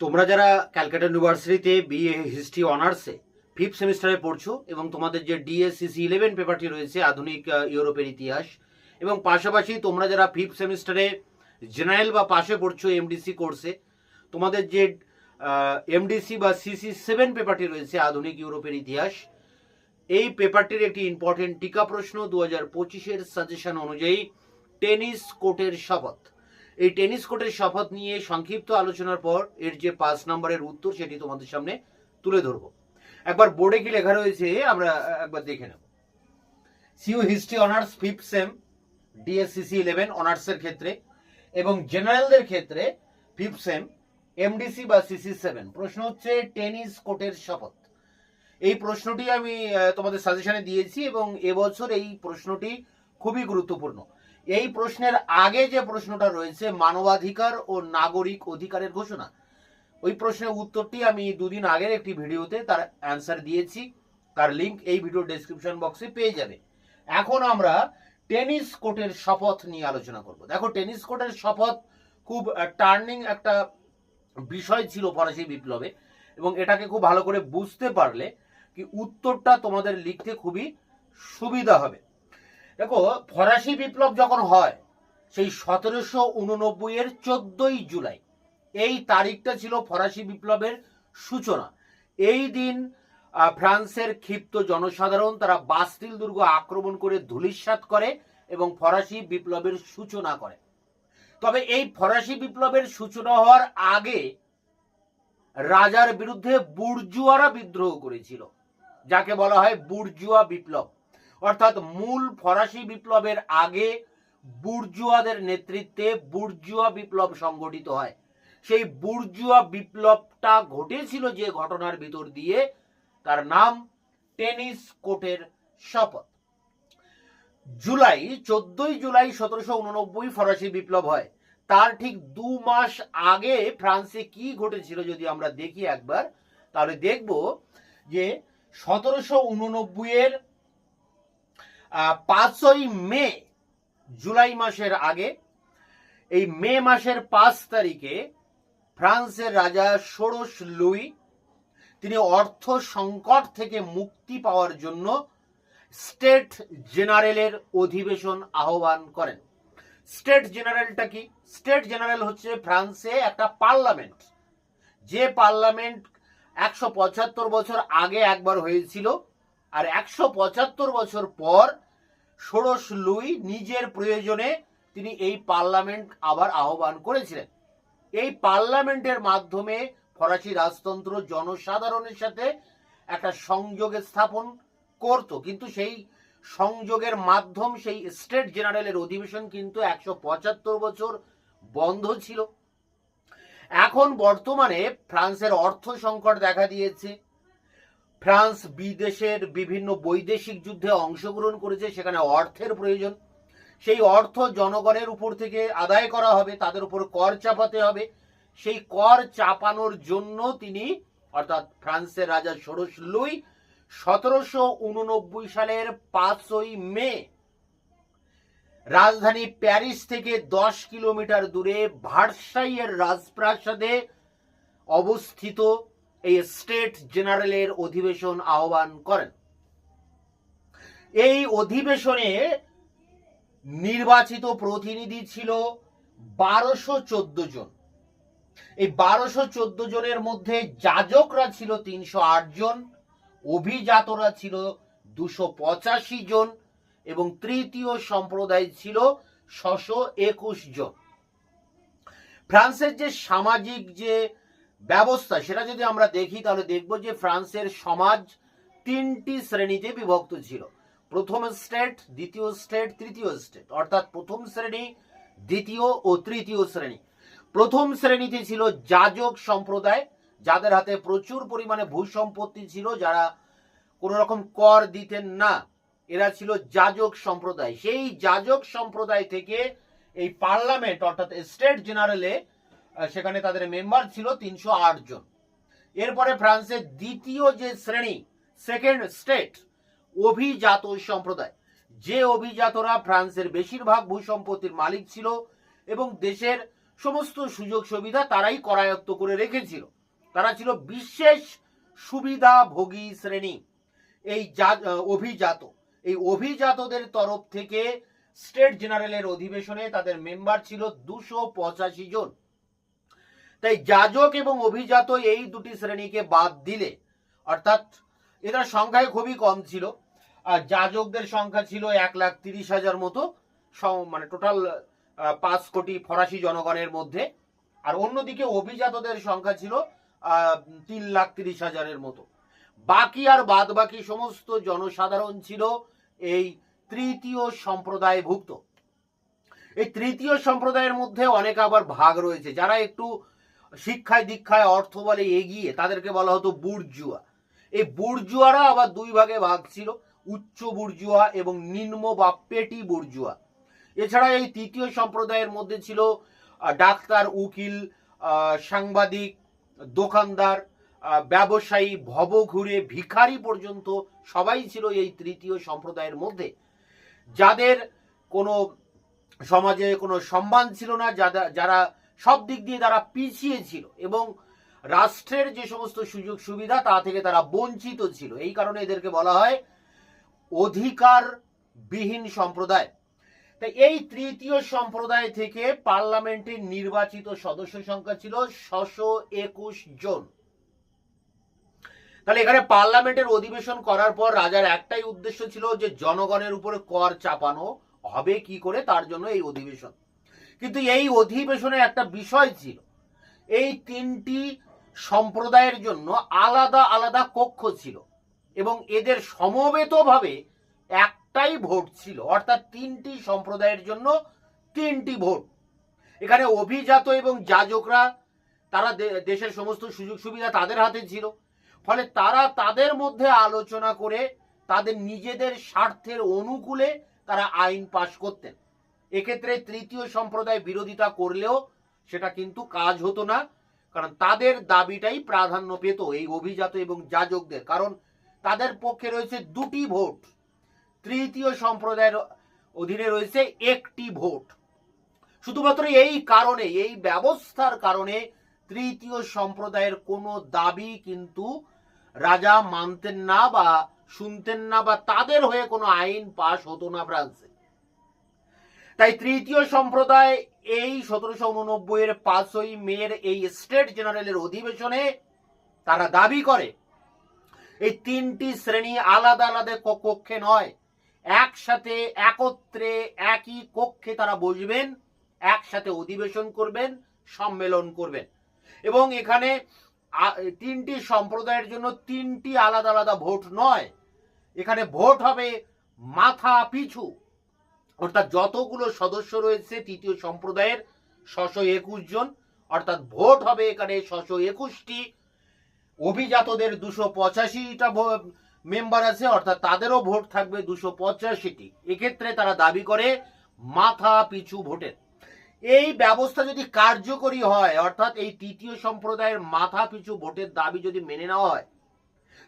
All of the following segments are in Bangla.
তোমরা যারা ক্যালকাটা ইউনিভার্সিটিতে বিএ হিস্ট্রি অনার্সে ফিফথ সেমিস্টারে পড়ছো এবং তোমাদের যে ডিএসসিসি ইলেভেন পেপারটি রয়েছে, আধুনিক ইউরোপের ইতিহাস, এবং পাশাপাশি তোমরা যারা ফিফথ সেমিস্টারে জেনারেল বা পাশে পড়ছো এমডিসি কোর্সে তোমাদের যে এমডিসি বা সিসি সেভেন পেপারটি রয়েছে, আধুনিক ইউরোপের ইতিহাস, এই পেপারটির একটি ইম্পর্টেন্ট টিকা প্রশ্ন দু হাজার পঁচিশের সাজেশন অনুযায়ী টেনিস কোর্টের শপথ। এই টেনিস কোর্টের শপথ নিয়ে সংক্ষিপ্ত আলোচনার পর এর যে পাঁচ নম্বরের উত্তর সেটি তোমাদের সামনে তুলে ধরবো। একবার বোর্ডে কি লেখা রয়েছে, আমরা একবার দেখে নেব। CU history honours, fifth sem, DSCC eleven, অনার্সের ক্ষেত্রে এবং জেনারেলদের ক্ষেত্রে ফিফথ সেম, এমডিসি বা সিসি সেভেন। প্রশ্ন হচ্ছে, টেনিস কোর্টের শপথ। এই প্রশ্নটি আমি তোমাদের সাজেশনে দিয়েছি এবং এবছর এই প্রশ্নটি খুবই গুরুত্বপূর্ণ। এই প্রশ্নের আগে যে প্রশ্নটা রয়েছে, মানবাধিকার ও নাগরিক অধিকারের ঘোষণা, ওই প্রশ্নের উত্তরটি আমি দুদিন আগের একটি ভিডিওতে তার অ্যান্সার দিয়েছি। তার লিংক এই ভিডিও ডেসক্রিপশন বক্সে পেয়ে যাবে। এখন আমরা টেনিস কোর্টের শপথ নিয়ে আলোচনা করব। দেখো টেনিস কোর্টের শপথ খুব টার্নিং একটা বিষয় ছিল ফরাসি বিপ্লবে এবং এটাকে খুব ভালো করে বুঝতে পারলে কি উত্তরটা তোমাদের লিখতে খুবই সুবিধা হবে। দেখো, ফরাসি বিপ্লব যখন হয়, সেই সতেরোশো উননব্বই এর চোদ্দই জুলাই, এই তারিখটা ছিল ফরাসি বিপ্লবের সূচনা। এই দিন ফ্রান্সের ক্ষিপ্ত জনসাধারণ তারা বাস্তিল দুর্গ আক্রমণ করে ধূলিসাৎ করে এবং ফরাসি বিপ্লবের সূচনা করে। তবে এই ফরাসি বিপ্লবের সূচনা হওয়ার আগে রাজার বিরুদ্ধে বুর্জুয়ারা বিদ্রোহ করেছিল, যাকে বলা হয় বুর্জুয়া বিপ্লব। অর্থাৎ মূল ফরাসি বিপ্লবের আগে বুর্জুয়াদের নেতৃত্বে বুর্জুয়া বিপ্লব সংগঠিত হয়। সেই বুর্জুয়া বিপ্লবটা ঘটেছিল যে ঘটনার ভিতর দিয়ে। তার নাম টেনিস কোর্টের শপথ। জুলাই, চোদ্দই জুলাই সতেরোশো উননব্বই ফরাসি বিপ্লব হয়। তার ঠিক দু মাস আগে ফ্রান্সে কি ঘটেছিল যদি আমরা দেখি একবার, তাহলে দেখব যে সতেরোশো উননব্বই এর পাঁচই মে, জুলাই মাসের আগে, এই মে মাসের পাঁচ তারিখে ফ্রান্সের রাজা ষোড়শ লুই, তিনি অর্থ সংকট থেকে মুক্তি পাওয়ার জন্য স্টেট জেনারেলের অধিবেশন আহ্বান করেন। স্টেট জেনারেলটা কি? স্টেট জেনারেল হচ্ছে ফ্রান্সে একটা পার্লামেন্ট। যে পার্লামেন্ট একশো পঁচাত্তর বছর আগে একবার হয়েছিল, আর একশো পঁচাত্তর বছর পর ষোড়শ লুই নিজের প্রয়োজনে তিনি এই পার্লামেন্ট আবার আহ্বান করেছিলেন। এই পার্লামেন্টের মাধ্যমে ফরাসি রাজতন্ত্র জনসাধারণের সাথে একটা সংযোগ স্থাপন করত। কিন্তু সেই সংযোগের মাধ্যম, সেই স্টেট জেনারেলের অধিবেশন কিন্তু একশো পঁচাত্তর বছর বন্ধ ছিল। এখন বর্তমানে ফ্রান্সের অর্থ সংকট দেখা দিয়েছে। ফ্রান্স বিদেশের বিভিন্ন বৈদেশিক যুদ্ধে অংশগ্রহণ করেছে, সেখানে অর্থের প্রয়োজন। সেই অর্থ জনগণের উপর থেকে আদায় করা হবে, তাদের উপর কর চাপাতে হবে। সেই কর চাপানোর জন্য তিনি, অর্থাৎ ফ্রান্সের রাজা ষোড়শ লুই, সতেরোশো উননব্বই সালের পাঁচই মে, রাজধানী প্যারিস থেকে দশ কিলোমিটার দূরে ভার্সাইয়ের রাজপ্রাসাদে অবস্থিত এই স্টেট জেনারেলের অধিবেশন আহ্বান করেন। এই অধিবেশনে নির্বাচিত প্রতিনিধি ছিল বারোশো চোদ্দ জন। এই বারোশো চোদ্দ জনের মধ্যে যাজকরা ছিল তিনশো আট জন, অভিজাতরা ছিল দুশো পঁচাশি জন এবং তৃতীয় সম্প্রদায় ছিল ছশো একুশ জন। ফ্রান্সের যে সামাজিক যে ব্যবস্থা, সেটা যদি আমরা দেখি, তাহলে দেখব যে ফ্রান্সের সমাজ তিনটি শ্রেণীতে বিভক্ত ছিল। প্রথম স্টেট, দ্বিতীয় স্টেট, তৃতীয় স্টেট। অর্থাৎ প্রথম শ্রেণি, দ্বিতীয় ও তৃতীয় শ্রেণি। প্রথম শ্রেণীতে ছিল যাজক সম্প্রদায়, যাদের হাতে প্রচুর পরিমাণে ভূসম্পত্তি ছিল, যারা কোনো রকম কর দিতেন না। এরা ছিল যাজক সম্প্রদায়। সেই যাজক সম্প্রদায় থেকে এই পার্লামেন্ট, অর্থাৎ স্টেট জেনারেলে সেখানে তাদের মেম্বার ছিল তিনশো আট জন। এরপরে ফ্রান্সের দ্বিতীয় যে শ্রেণি সেকেন্ড স্টেট অভিজাত সম্প্রদায়। যে অভিজাতরা ফ্রান্সের বেশিরভাগ ভূসম্পত্তির মালিক ছিল এবং দেশের সমস্ত সুযোগ সুবিধা তারাই করায়ত্ত করে রেখেছিল। তারা ছিল বিশেষ সুবিধাভোগী শ্রেণি, এই অভিজাত। এই অভিজাতদের তরফ থেকে স্টেট জেনারেলের অধিবেশনে তাদের মেম্বার ছিল দুশো পঁচাশি জন। তাই যাজক এবং অভিজাত এই দুটি শ্রেণীকে বাদ দিলে, অর্থাৎ এদের সংখ্যায় খুবই কম ছিল, আর যাজকদের সংখ্যা ছিল এক লাখ তিরিশ হাজার মতো মানে টোটাল পাঁচ কোটি ফরাসি জনগণের মধ্যে। আর অন্যদিকে অভিজাতদের সংখ্যা ছিল তিন লাখ তিরিশ হাজারের মতো। বাকি আর বাদ বাকি সমস্ত জনসাধারণ ছিল এই তৃতীয় সম্প্রদায়ভুক্ত। এই তৃতীয় সম্প্রদায়ের মধ্যে অনেক আবার ভাগ রয়েছে। যারা একটু শিক্ষায়, দীক্ষায়, অর্থ বলে এগিয়ে তাদেরকে বলা হতো বুর্জুয়া। এই বুর্জুয়ারা আবার দুই ভাগে ভাগ ছিল, উচ্চ বুর্জুয়া এবং নিম্ন বা পেটি বুর্জুয়া। এছাড়া এই তৃতীয় সম্প্রদায়ের মধ্যে ছিল ডাক্তার, উকিল সাংবাদিক, দোকানদার ব্যবসায়ী, ভবঘুরে, ভিখারি পর্যন্ত সবাই ছিল এই তৃতীয় সম্প্রদায়ের মধ্যে। যাদের কোনো সমাজে কোনো সম্মান ছিল না যারা সব দিক দিয়ে তারা পিছিয়ে ছিল এবং রাষ্ট্রের যে সমস্ত সুযোগ সুবিধা, তা থেকে তারা বঞ্চিত ছিল। এই কারণে এদেরকে বলা হয় অধিকার বিহীন সম্প্রদায়। তাই এই তৃতীয় সম্প্রদায় থেকে পার্লামেন্টের নির্বাচিত সদস্য সংখ্যা ছিল ছশো একুশ জন। তাহলে এখানে পার্লামেন্টের অধিবেশন করার পর রাজার একটাই উদ্দেশ্য ছিল যে জনগণের উপরে কর চাপানো। হবে কি করে? তার জন্য এই অধিবেশন। কিন্তু এই অধিবেশনে একটা বিষয় ছিল। এই তিনটি সম্প্রদায়ের জন্য আলাদা আলাদা কক্ষ ছিল এবং এদের সমবেতভাবে একটাই ভোট ছিল, অর্থাৎ তিনটি সম্প্রদায়ের জন্য তিনটি ভোট। এখানে অভিজাত এবং যাজকরা, তারা দেশের সমস্ত সুযোগ সুবিধা তাদের হাতে ছিল। ফলে তারা তাদের মধ্যে আলোচনা করে তাদের নিজেদের স্বার্থের অনুকূলে তারা আইন পাশ করতেন। এক্ষেত্রে তৃতীয় সম্প্রদায় বিরোধিতা করলেও সেটা কিন্তু কাজ হতো না, কারণ তাদের দাবিটাই প্রাধান্য পেত এই অভিজাত এবং যাজকদের। কারণ তাদের পক্ষে রয়েছে দুটি ভোট। তৃতীয় সম্প্রদায়ের অধীনে রয়েছে একটি ভোট। শুধুমাত্র এই কারণে, এই ব্যবস্থার কারণে তৃতীয় সম্প্রদায়ের কোনো দাবি কিন্তু রাজা মানতেন না বা শুনতেন না বা তাদের হয়ে কোনো আইন পাশ হতো না ফ্রান্সে। তাই তৃতীয় সম্প্রদায় এই সতেরোশো উননব্বই এর পাঁচই মেয়ের এই স্টেট জেনারেলের অধিবেশনে তারা দাবি করে, এই তিনটি শ্রেণি আলাদা আলাদা কক্ষে নয়, একসাথে একত্রে একই কক্ষে তারা বসবেন, একসাথে অধিবেশন করবেন, সম্মেলন করবেন। এবং এখানে তিনটি সম্প্রদায়ের জন্য তিনটি আলাদা আলাদা ভোট নয়, এখানে ভোট হবে মাথা পিছু। অর্থাৎ যতগুলো সদস্য রয়েছে তৃতীয় সম্প্রদায়ের, ছশো একুশ জন, অর্থাৎ ভোট হবে এখানে ছশো একুশটি। অভিজাতদের দুশো পঁচাশিটা মেম্বার আছে, অর্থাৎ তাদেরও ভোট থাকবে দুশো পঁচাশিটি। এক্ষেত্রে তারা দাবি করে মাথা পিছু ভোটের। এই ব্যবস্থা যদি কার্যকরী হয়, অর্থাৎ এই তৃতীয় সম্প্রদায়ের মাথা পিছু ভোটের দাবি যদি মেনে নেওয়া হয়,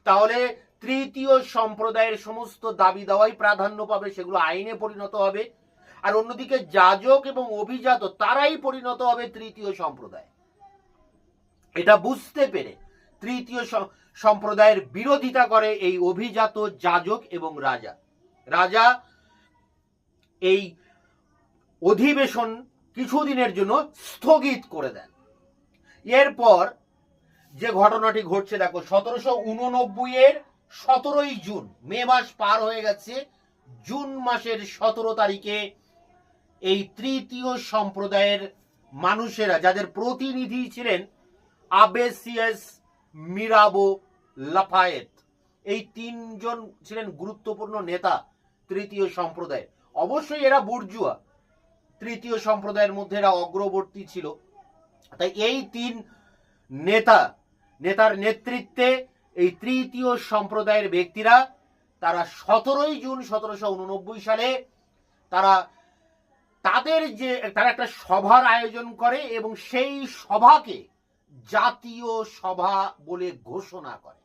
তাহলে তৃতীয় সম্প্রদায়ের সমস্ত দাবি দাওয়াই প্রাধান্য পাবে, সেগুলো আইনে পরিণত হবে। আর অন্যদিকে যাজক এবং অভিজাত, তারাই পরিণত হবে তৃতীয় সম্প্রদায়। এটা বুঝতে পেরে তৃতীয় সম্প্রদায়ের বিরোধিতা করে এই অভিজাত, যাজক এবং রাজা। রাজা এই অধিবেশন কিছুদিনের জন্য স্থগিত করে দেন। এরপর যে ঘটনাটি ঘটছে, দেখো, সতেরোশো উননব্বই এর সতেরোই জুন, মে মাস পার হয়ে গেছে। জুন মাসের সতেরো তারিখে এই তৃতীয় সম্প্রদায়ের মানুষেরা, যাদের প্রতিনিধি ছিলেন আবেসিয়াস মিরাবো লাফায়েত, এই তিনজন ছিলেন গুরুত্বপূর্ণ নেতা তৃতীয় সম্প্রদায়ের অবশ্যই এরা বুর্জুয়া। তৃতীয় সম্প্রদায়ের মধ্যে এরা অগ্রবর্তী ছিল। তাই এই তিন নেতা, নেতার নেতৃত্বে এই তৃতীয় সম্প্রদায়ের ব্যক্তিরা, তারা সতেরোই জুন সতেরোশো উননব্বই সালে তারা তাদের যে, তারা একটা সভার আয়োজন করে এবং সেই সভাকে জাতীয় সভা বলে ঘোষণা করে।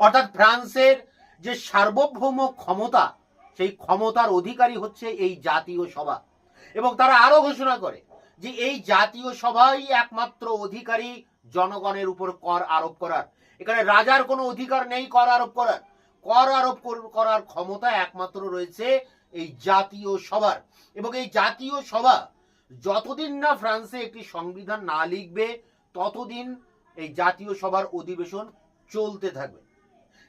অর্থাৎ ফ্রান্সের যে সার্বভৌম ক্ষমতা, সেই ক্ষমতার অধিকারী হচ্ছে এই জাতীয় সভা। এবং তারা আরও ঘোষণা করে যে এই জাতীয় সভাই একমাত্র অধিকারী জনগণের উপর কর আরোপ করার। এখানে রাজার কোনো অধিকার নেই কর আরোপ করার। কর আরোপ কর- করার ক্ষমতা একমাত্র রয়েছে এই জাতীয় সভার। এবং এই জাতীয় সভা যতদিন না ফ্রান্সে একটি সংবিধান না লিখবে, ততদিন এই জাতীয় সভার অধিবেশন চলতে থাকবে।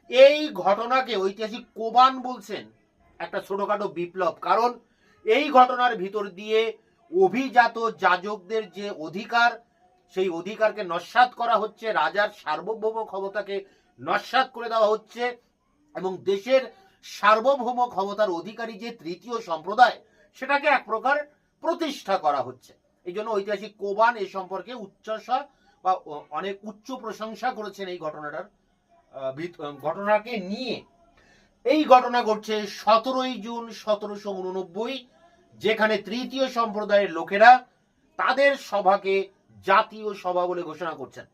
এই ঘটনাকে ঐতিহাসিক কোবান বলছেন, একটা ছোটখাটো বিপ্লব। কারণ এই ঘটনার ভিতর দিয়ে অভিজাত যাজকদের যে অধিকার সেই অধিকারকে নস্বাত করা হচ্ছে, রাজার সার্বভৌম ক্ষমতাকে নস্বাত করে দেওয়া হচ্ছে, এবং দেশের সার্বভৌম ক্ষমতার অধিকারী যে তৃতীয় সম্প্রদায়, সেটাকে এক প্রকার প্রতিষ্ঠা করা হচ্ছে। এই জন্য ঐতিহাসিক কোবান এ সম্পর্কে উচ্চাসা বা অনেক উচ্চ প্রশংসা করেছেন এই ঘটনাটার ঘটনাকে নিয়ে। এই ঘটনা ঘটছে সতেরোই জুন সতেরোশো উননব্বই, যেখানে তৃতীয় সম্প্রদায়ের লোকেরা তাদের সভাকে জাতীয় সভা বলে ঘোষণা করছেন।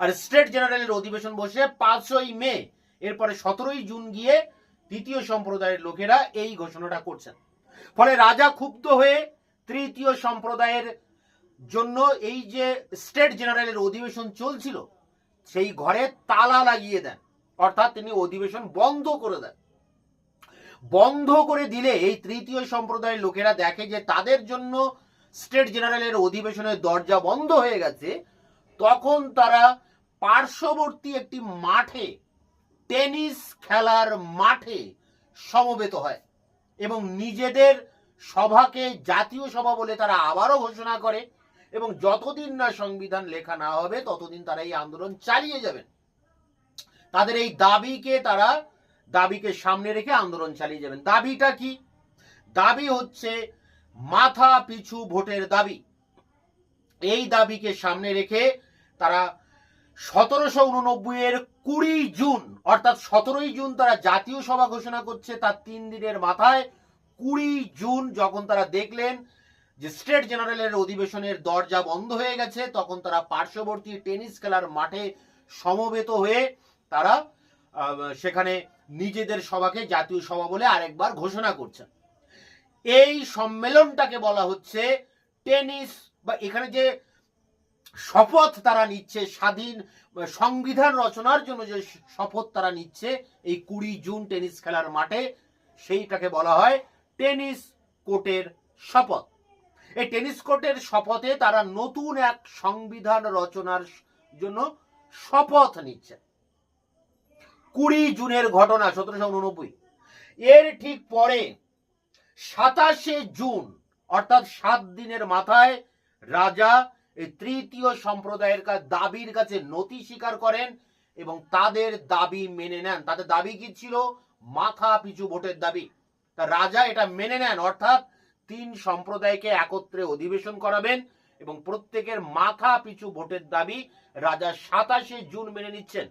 আর স্টেট জেনারেলের অধিবেশন বসে পাঁচই মে, এরপরে সতেরোই জুন গিয়ে তৃতীয় সম্প্রদায়ের লোকেরা এই ঘোষণাটা করছেন। ফলে রাজা ক্ষুব্ধ হয়ে তৃতীয় সম্প্রদায়ের জন্য এই যে স্টেট জেনারেলের অধিবেশন চলছিল, সেই ঘরে তালা লাগিয়ে দেন। অর্থাৎ তিনি অধিবেশন বন্ধ করে দেন। বন্ধ করে দিলে এই তৃতীয় সম্প্রদায়ের লোকেরা দেখে যে তাদের জন্য স্টেট জেনারেলের অধিবেশনের দরজা বন্ধ হয়ে গেছে, তখন তারা পার্শ্ববর্তী একটি মাঠে, টেনিস খেলার মাঠে সমবেত হয় এবং নিজেদের সভাকে জাতীয় সভা বলে তারা আবারও ঘোষণা করে এবং যতদিন না সংবিধান লেখা না হবে, ততদিন তারা এই আন্দোলন চালিয়ে যাবেন। তাদের এই দাবিকে তারা, দাবিকে সামনে রেখে আন্দোলন চালিয়ে যাবেন। দাবিটা কি? দাবি হচ্ছে মাথা পিছু ভোটের দাবি। এই দাবিকে সামনে রেখে তারা সতেরোশো উননব্বই এর কুড়ি জুন, অর্থাৎ সতেরোই জুন তারা জাতীয় সভা ঘোষণা করছে, তার তিন দিনের মাথায় কুড়ি জুন যখন তারা দেখলেন যে স্টেট জেনারেলের অধিবেশনের দরজা বন্ধ হয়ে গেছে, তখন তারা পার্শ্ববর্তী টেনিস খেলার মাঠে সমবেত হয়ে তারা সেখানে নিজেদের সভাকে জাতীয় সভা বলে আরেকবার ঘোষণা করছেন। এই সম্মেলনটাকে বলা হচ্ছে টেনিস বা এখানে যে শপথ তারা নিচ্ছে, স্বাধীন সংবিধান রচনার জন্য যে শপথ তারা নিচ্ছে, এই কুড়ি জুন টেনিস খেলার মাঠে, সেইটাকে বলা হয় টেনিস কোর্টের শপথ। এই টেনিস কোর্টের শপথে তারা নতুন এক সংবিধান রচনার জন্য শপথ নিচ্ছে। কুড়ি জুনের ঘটনা, সতেরোশো উননব্বই। এর ঠিক পরে সাতাশে জুন, অর্থাৎ সাত দিনের মাথায় রাজা এই তৃতীয় সম্প্রদায়ের দাবির কাছে নথি স্বীকার করেন এবং তাদের দাবি মেনে নেন। তাদের দাবি কি ছিল? মাথা পিছু ভোটের দাবি। তা রাজা এটা মেনে নেন, অর্থাৎ তিন সম্প্রদায়কে একত্রে অধিবেশন করাবেন এবং প্রত্যেকের মাথা পিছু ভোটের দাবি রাজা সাতাশে জুন মেনে নিচ্ছেন।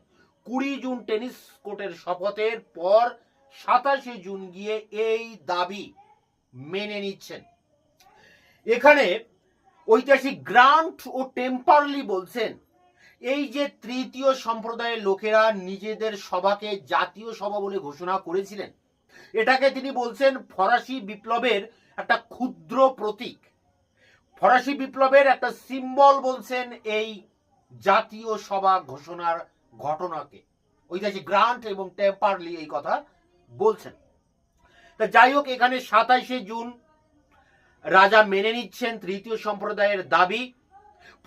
কুড়ি জুন টেনিস কোর্টের শপথের পর সাতাশে জুন গিয়ে এই দাবি মেনে নিচ্ছেন। এখানে ঐতিহাসিক গ্রান্ট ও টেম্পারলি বলছেন, এই যে তৃতীয় সম্প্রদায়ের লোকেরা নিজেদের সভাকে জাতীয় সভা বলে ঘোষণা করেছিলেন, এটাকে তিনি বলছেন ফরাসি বিপ্লবের একটা ক্ষুদ্র প্রতীক। ফরাসি বিপ্লবের একটা সিম্বল বলছেন এই জাতীয় সভা ঘোষণার ঘটনাকে। ঐতিহাসিক গ্রান্ট এবং টেম্পারলি এই কথা বলছেন। তা যাই হোক, এখানে সাতাইশে জুন রাজা মেনে নিচ্ছেন তৃতীয় সম্প্রদায়ের দাবি।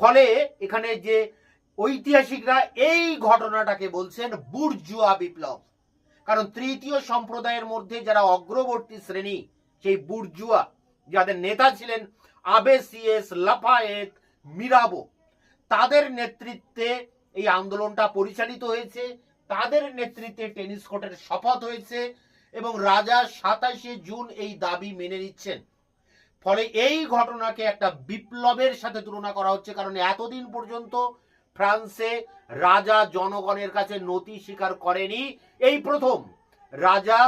ফলে এখানে যে ঐতিহাসিকরা এই ঘটনাটাকে বলছেন বুর্জুয়া বিপ্লব। কারণ তৃতীয় সম্প্রদায়ের মধ্যে যারা অগ্রবর্তী শ্রেণি, সেই বুর্জুয়া, যাদের নেতা ছিলেন আবেসিএস লাফায়েত, মিরাবো, তাদের নেতৃত্বে এই আন্দোলনটা পরিচালিত হয়েছে। তাদের নেতৃত্বে টেনিস কোর্টের শপথ হয়েছে। এবং রাজা সাতাশে জুন এই দাবি মেনে নিচ্ছেন। ফলে এই ঘটনাকে একটা বিপ্লবের সাথে তুলনা করা হচ্ছে, কারণ এতদিন পর্যন্ত ফ্রান্সে রাজা জনগণের কাছে নতি স্বীকার করেনি। এই প্রথম রাজা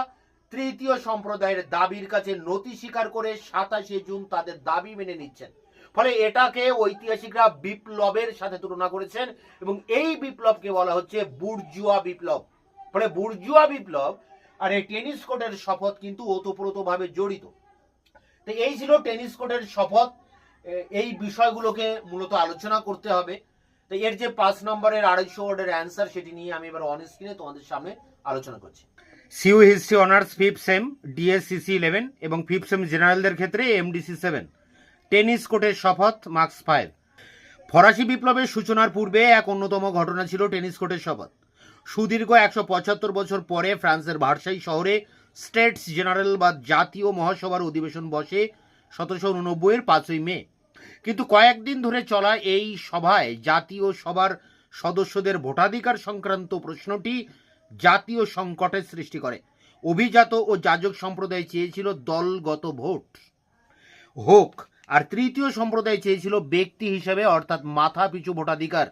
তৃতীয় সম্প্রদায়ের দাবির কাছে নতি স্বীকার করে সাতাশে জুন তাদের দাবি মেনে নিচ্ছেন। ফলে এটাকে ঐতিহাসিকরা বিপ্লবের সাথে তুলনা করেছেন এবং এই বিপ্লবকে বলা হচ্ছে বুর্জুয়া বিপ্লব। ফলে বুর্জুয়া বিপ্লব আর এই টেনিস কোর্টের শপথ কিন্তু ওতপ্রোতভাবে জড়িত। তো এই ছিল টেনিস কোর্টের শপথ। এই বিষয়গুলোকে মূলত আলোচনা করতে হবে। তো এর যে পাঁচ নম্বরের আড়াইশো ওয়ার্ডের অ্যান্সার সেটি নিয়ে আমি এবার অন স্ক্রিনে তোমাদের সামনে আলোচনা করছি। CU history honours, fifth sem DSCC eleven এবং ফিফথ সেম জেনারেলদের ক্ষেত্রে এমডিসি সেভেন টেনিস কোর্টের শপথ, মার্কস ফাইভ ফরাসি বিপ্লবের সূচনার পূর্বে এক অন্যতম ঘটনা ছিল টেনিস কোর্টের শপথ। সুদীর্ঘ একশো পঁচাত্তর বছর পরে ফ্রান্সের ভার্সাই শহরে স্টেটস জেনারেল বা জাতীয় মহাসভার অধিবেশন বসে সতেরোশো উননব্বইয়ের পাঁচই মে। কিন্তু কয়েকদিন ধরে চলা এই সভায় জাতীয় সভার সদস্যদের ভোটাধিকার সংক্রান্ত প্রশ্নটি জাতীয় সংকটের সৃষ্টি করে। অভিজাত ও যাজক সম্প্রদায় চেয়েছিল দলগত ভোট। হোক, আর তৃতীয় সম্প্রদায় চেয়েছিল ব্যক্তি হিসেবে, অর্থাৎ মাথা পিছু ভোটাধিকার।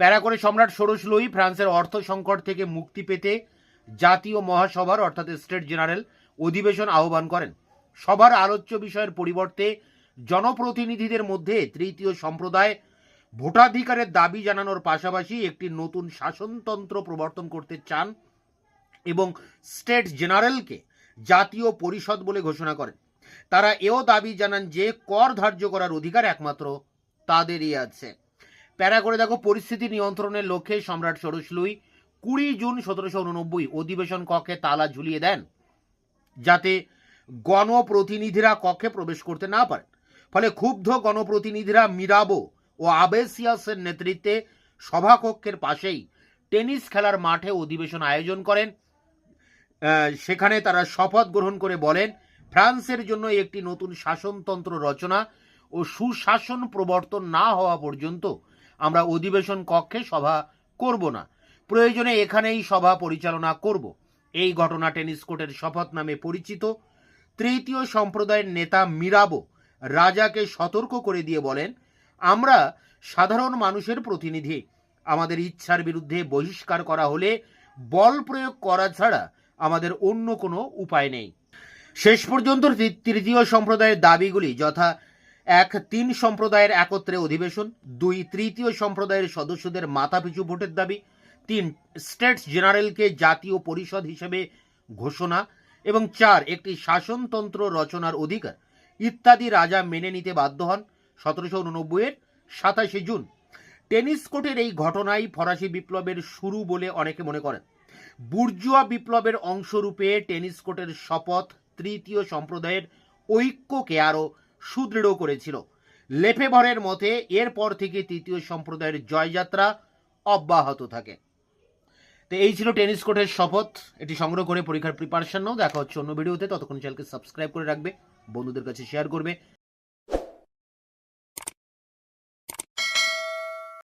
প্যারা করে সম্রাট ষোড়শ লুই ফ্রান্সের অর্থ সংকট থেকে মুক্তি পেতে জাতীয় মহাসভার, অর্থাৎ স্টেট জেনারেল, অধিবেশন আহ্বান করেন। সভার আলোচ্য বিষয়ের পরিবর্তে জনপ্রতিনিধিদের মধ্যে তৃতীয় সম্প্রদায় ভোটাধিকারের দাবি জানানোর পাশাপাশি একটি নতুন শাসনতন্ত্র প্রবর্তন করতে চান এবং স্টেট জেনারেলকে জাতীয় পরিষদ বলে ঘোষণা করেন। তারা এও দাবি জানান যে, কর ধার্য করার অধিকার একমাত্র তাদেরই আছে। প্যারা করে দেখো, পরিস্থিতি নিয়ন্ত্রণের লক্ষ্যে সম্রাট ষোড়শ লুই কুড়ি জুন সতেরোশো উননব্বই অধিবেশন কক্ষে তালা ঝুলিয়ে দেন, যাতে গণপ্রতিনিধিরা কক্ষে প্রবেশ করতে না পারেন। ফলে ক্ষুব্ধ গণপ্রতিনিধিরা মিরাবো ও আবেসিয়াসের নেতৃত্বে সভাকক্ষের পাশেই টেনিস খেলার মাঠে অধিবেশন আয়োজন করেন। সেখানে তারা শপথ গ্রহণ করে বলেন, ফ্রান্সের জন্য একটি নতুন শাসনতন্ত্র রচনা ও সুশাসন প্রবর্তন না হওয়া পর্যন্ত আমরা অধিবেশন কক্ষে সভা করব না। প্রয়োজনে এখানেই সভা পরিচালনা করব। এই ঘটনা টেনিস কোর্টের শপথ নামে পরিচিত। তৃতীয় সম্প্রদায়ের নেতা মিরাবো রাজাকে সতর্ক করে দিয়ে বলেন, আমরা সাধারণ মানুষের প্রতিনিধি। আমাদের ইচ্ছার বিরুদ্ধে বহিষ্কার করা হলে বল প্রয়োগ করা ছাড়া আমাদের অন্য কোনো উপায় নেই। শেষ পর্যন্ত তৃতীয় সম্প্রদায়ের দাবিগুলি যথা এক, তিন সম্প্রদায়ের একত্রে অধিবেশন, দুই, তৃতীয় সম্প্রদায়ের সদস্যদের মাথাপিছু ভোটের দাবি, তিন, স্টেটস জেনারেলকে জাতীয় পরিষদ হিসেবে ঘোষণা এবং চার, একটি শাসনতন্ত্র রচনার অধিকার। ইত্যাদি রাজা মেনে নিতে বাধ্য হন সতেরোশো উননব্বইয়ের সাতাশে জুন। টেনিস কোর্টের এই ঘটনাই ফরাসি বিপ্লবের শুরু বলে অনেকে মনে করেন। বুর্জুয়া বিপ্লবের অংশরূপে টেনিস কোর্টের শপথ তৃতীয় সম্প্রদায়ের ঐক্যকে আরও সুদৃঢ় করেছিল। লেফেভরের মতে, এরপর থেকে তৃতীয় সম্প্রদায়ের জয়যাত্রা অব্যাহত থাকে। তো এই ছিল টেনিস কোর্টের শপথ। এটি সংগ্রহ করে পরীক্ষার প্রিপারেশন নাও দেখা হচ্ছে অন্য ভিডিওতে। ততক্ষণ চ্যানেলকে সাবস্ক্রাইব করে রাখবে। বন্ধুদের কাছে শেয়ার করবে।